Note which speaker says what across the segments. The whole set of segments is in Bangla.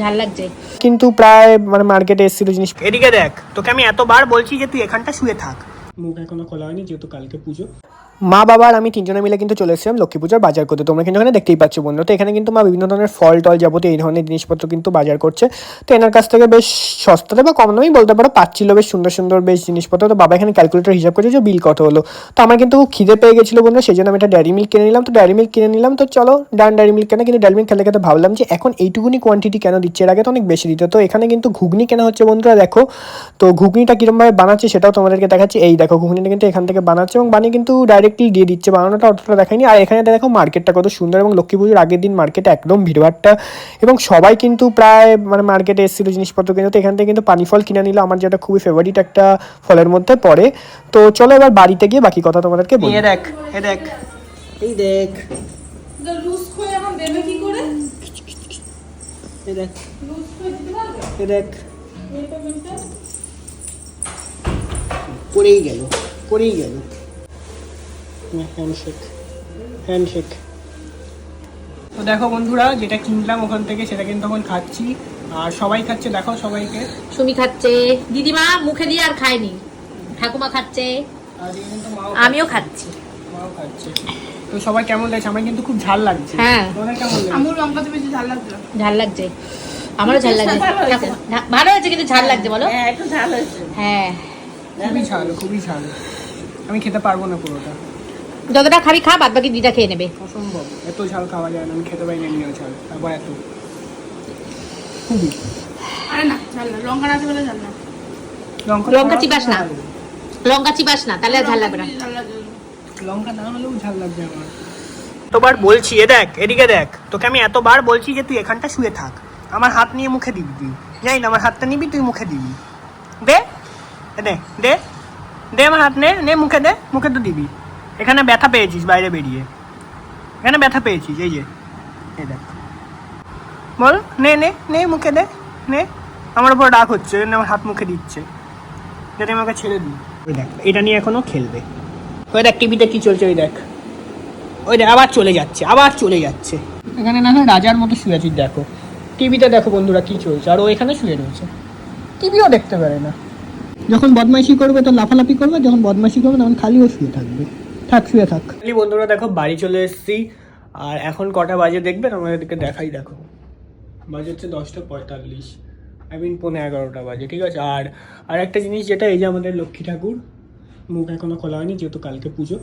Speaker 1: ঝাল লাগছে।
Speaker 2: কিন্তু প্রায় মানে মার্কেটে এসেছিল জিনিস। এদিকে দেখ তোকে আমি এতবার বলছি যে তুই এখানটা শুয়ে থাক। মুখ এখনও খোলা হয়নি যেহেতু কালকে পুজো। মা বাবা আর আমি তিনজনে মিলে কিন্তু চলে এসেছিলাম লক্ষ্মী পূজার বাজার করতে। তোমরা কিন্তু এখানে দেখতেই পাচ্ছ বন্ধু তো এখানে কিন্তু মা বিভিন্ন ধরনের ফল টল যাবতীয় এই ধরনের জিনিসপত্র কিন্তু বাজার করছে। তো এনার কাছ থেকে বেশ সস্তাতে বা কম দামেই বলতে পারো, পাচ্ছিল বেশ সুন্দর সুন্দর বেশ জিনিসপত্র। তো বাবা এখানে ক্যালকুলেটর হিসাব করছে যে বিল কত হলো। তো আমার কিন্তু খিদে পেয়ে গেছিল বন্ধু সেই জন্য আমি একটা ড্যারি মিল্ক কিনে নিলাম। তো ড্যারি মিল্ক কিনে নিলাম। তো চলো, ডান ড্যারি মিল্ক কেনা, কিন্তু ড্যারি মিল্ক খেলে খেতে ভাবলাম যে এখন এইটুকুনি কোয়ান্টিটি কেন দিচ্ছে? এর আগে তো অনেক বেশি দিত। তো এখানে কিন্তু ঘুগনি কেনা হচ্ছে বন্ধুরা, দেখো। তো ঘুগনিটা কীরকমভাবে বানাচ্ছে সেটাও তোমাদেরকে দেখাচ্ছি। এই দেখো, ঘুগনিটা কিন্তু এখান থেকে বানাচ্ছে এবং বানিয়ে কিন্তু ডাইরেক্টলি দিয়ে দিচ্ছে। বানানোটা অতটা দেখায়নি। আর এখানে দেখো মার্কেটটা কত সুন্দর এবং লক্ষ্মী পুজোর আগের দিন মার্কেটে একদম ভিড়ভাট্টা এবং সবাই কিন্তু প্রায় মানে মার্কেটে এসেছিল জিনিসপত্র কিনতে। এখান থেকে কিন্তু পানি ফল কিনে নিল। আমার যেটা খুবই ফেভারিট একটা ফলের মধ্যে পড়ে। তো চলো এবার বাড়িতে গিয়ে বাকি কথা তোমাদেরকে বলি। দেখ এ দেখ এই দেখ।
Speaker 1: দেবে কি করে?
Speaker 2: দেখ এ দেখ। পড়েই গেল পড়েই গেল। হ্যান্ডশেক হ্যান্ডশেক তো দেখো বন্ধুরা যেটা কিনলাম ওখান থেকে সেটা কিন্তু তখন খাচ্ছি। আর সবাই খাচ্ছে দেখো সবাইকে।
Speaker 3: সুমি খাচ্ছে। দিদিমা মুখে দিয়ে আর খায়নি। ঠাকুমা খাচ্ছে। আমিও খাচ্ছি।
Speaker 2: মাও খাচ্ছে। তো সবাই কেমন লাগছে? আমার কিন্তু খুব ঝাল লাগছে।
Speaker 3: হ্যাঁ।
Speaker 2: তোমাদের কেমন লাগছে?
Speaker 1: আমার লঙ্কাতে বেশি ঝাল লাগছে?
Speaker 3: ঝাল লাগছে। আমারও ঝাল লাগছে। ভালো হয়েছে কিন্তু ঝাল লাগছে বলো? একটু ঝাল হ্যাঁ।
Speaker 2: খুবই ঝাল খুবই ঝাল। আমি খেতে পারব না পুরোটা।
Speaker 3: যতটা খাবি খা বাদ বাকি দিদা খেয়ে নেবে।
Speaker 2: অসম্ভব। এত ঝাল খাওয়া যায় না আমি খেতে পারি না এমনিও ঝাল তারপর এত। খুবই
Speaker 1: আরে না ঝাল না লঙ্কা না আছে বলে ঝাল না।
Speaker 2: লঙ্কা
Speaker 3: লঙ্কা চিবাস না। লঙ্কা চিবাস না তাহলে ঝাল লাগবে না।
Speaker 1: বেশি ঝাল লাগছে
Speaker 2: লঙ্কা না হলেও ঝাল লাগবে আমার। এতবার বলছি এ দেখ এদিকে দেখ তোকে আমি এতবার বলছি যে তুই এখানটা শুয়ে থাক। আমার হাত নিয়ে মুখে দিবি তুই। জানি না আমার হাতটা নিবি তুই মুখে দিবি। দে দে দে দে আমার হাত নে নে মুখে দে মুখে তো দিবি। এখানে ব্যথা পেয়েছিস বাইরে বেরিয়ে। এখানে ব্যথা পেয়েছিস, এই যে। এই দেখ। বল, নে নে নে মুখে দে, নে। আমার উপর রাগ হচ্ছে আমার হাত মুখে দিচ্ছে। যাতে আমাকে ছেড়ে দিই ওই দেখ, এটা নিয়ে এখনও খেলবে। ওই দেখ, টিভিতে কি চলছে, ওই দেখ। ওই দেখ, আবার চলে যাচ্ছে, আবার চলে যাচ্ছে। এখানে না রাজার মতো শুয়ে আছিস, দেখো। টিভিতে দেখো বন্ধুরা কি চলছে, আর ও এখানে শুয়ে রয়েছে। টিভিও দেখতে পারে না। যখন বদমাইশি করবে তো লাফালাফি করবে, যখন বদমাইশি করবে, তখন খালি ও শুয়ে থাকবে। থাক, শুয়ে থাক। বন্ধুরা দেখো, বাড়ি চলে এসেছি। আর এখন কটা বাজে দেখবেন আমাদেরকে দেখাই, দেখো। বাজে হচ্ছে দশটা পঁয়তাল্লিশ। আই মিন পনেরো এগারোটা বাজে, ঠিক আছে? আর আর একটা জিনিস যেটা, এই যে আমাদের লক্ষ্মী ঠাকুর, মুখ এখনও খোলা হয়নি, যেহেতু কালকে পুজো।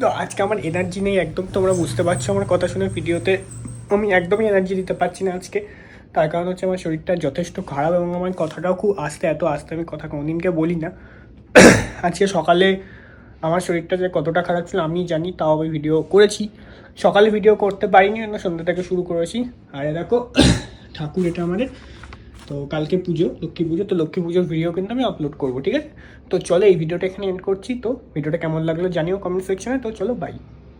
Speaker 2: তো আজকে আমার এনার্জি নেই, একদম তোমরা বুঝতে পারছ আমার কথা শুনে ভিডিওতে। আমি একদমই এনার্জি দিতে পারছি না আজকে। তার কারণ হচ্ছে আমার শরীরটা যথেষ্ট খারাপ এবং আমার কথাটাও খুব আস্তে, এত আস্তে আমি কথা কোনোদিনকে বলি না। আজকে সকালে আমার শরীরটা যে কতটা খারাপ ছিল আমি জানি, তাও আমি ভিডিও করেছি। সকালে ভিডিও করতে পারিনি না সন্ধ্যা থেকে শুরু করেছি। আর দেখো, ঠাকুর এটা আমাদের, তো কালকে পুজো, লক্ষ্মী পুজো, তো লক্ষ্মী পুজোর ভিডিও কিন্তু আমি আপলোড করব, ঠিক আছে? তো চলো এই ভিডিওটা এখানে এন্ড করছি, তো ভিডিওটা কেমন লাগল জানিও কমেন্ট সেকশনে তো চলো বাই